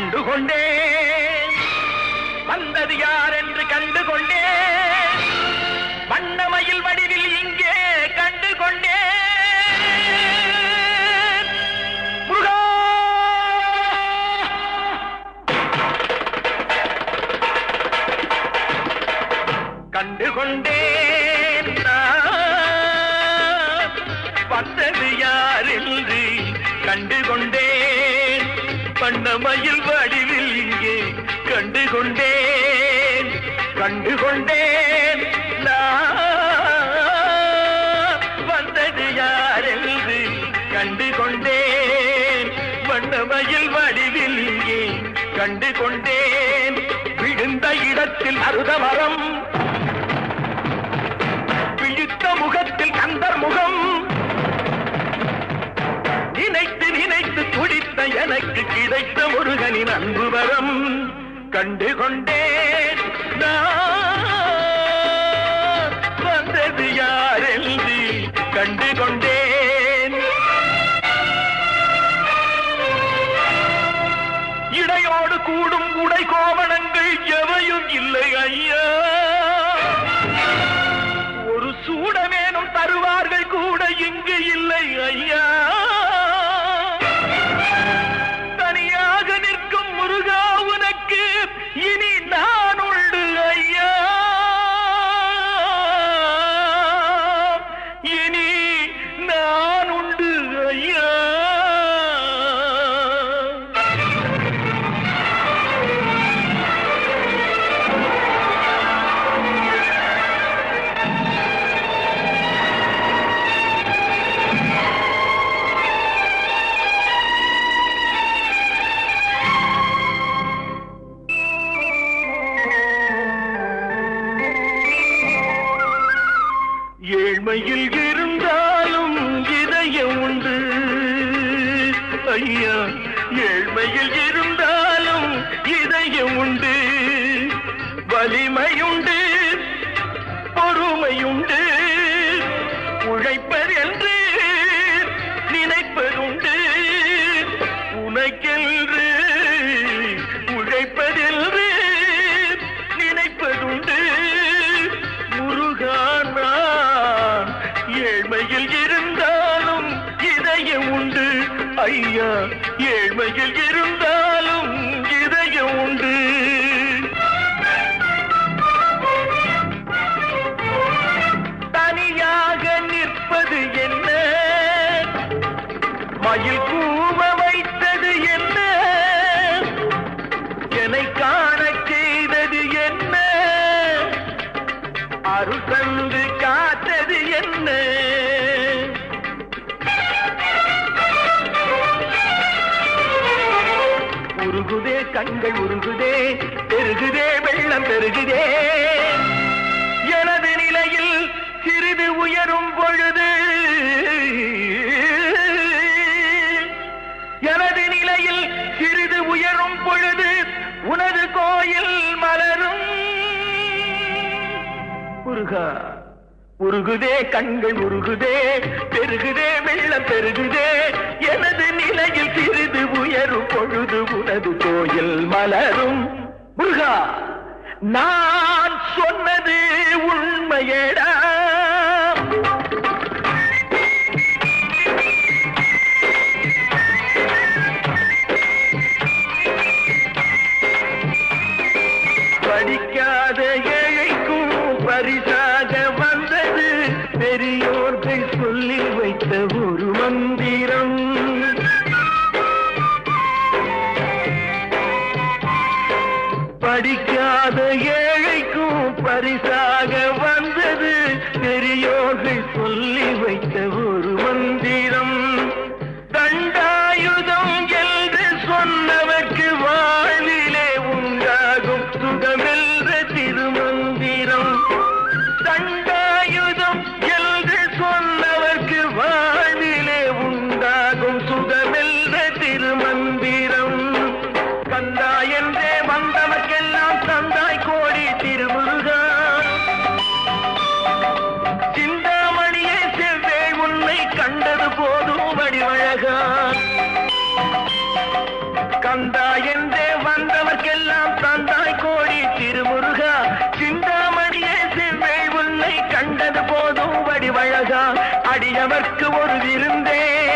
கண்டுகொண்டேன் வந்தது யார் என்று கண்டுகொண்டேன் வண்ணமயில் வடிவில் இங்கே கண்டுகொண்டேன் முருகா! கண்டுகொண்டேன் நான். வந்தது யார் என்று வண்ணமயில் வடிவில் இங்கே கண்டு கொண்டேன் கண்டு கொண்டேன் வந்தது யார் என்று கண்டுகொண்டேன் வண்ணமயில் வடிவில் இங்கே கண்டு கொண்டேன் விழுந்த இடத்தில் அருதமரம் கிடைத்த முருகனின் அன்பு வரம் கண்டு கொண்டேன் வந்தது யார் கண்டு கொண்டேன் இடையோடு கூடும் உடை கோவணங்கள் எவையும் இல்லை ஐயா. ஏழ்மையில் இருந்தாலும் இதயம் உண்டு. ஐயா ஏழ்மையில் இருந்தாலும் இதயம் உண்டு. வலிமை ಯ கண்கள் உருகுதே பெருகுதே வெள்ளம் பெருகுதே. எனது நிலையில் சிறிது உயரும் பொழுது எனது நிலையில் சிறிது உயரும் பொழுது உனது கோயில் மலரும். முருகா உருகுதே கண்கள் உருகுதே பெருகுதே வெள்ளம் பெருகுதே. முருகா நான் சொன்னது உண்மையடா. படிக்காத ஏழைக்கும் பரிசாக வந்தது பெரியோர்கள் படிக்காத ஏழைக்கும் பரிசாக வந்தது. பெரியோர்கள் சொல்லி வைத்த ஒரு மந்திரம். பூவடி வடிவழகா கந்தா என்றே வந்தவர்க்கெல்லாம் தந்தாய் கோடி திருமுருகா. சிந்தாமணியே சிந்தை உன்னை கண்டது போதும் வடிவழகா. அடியவர்க்கு ஒரு விருந்தே.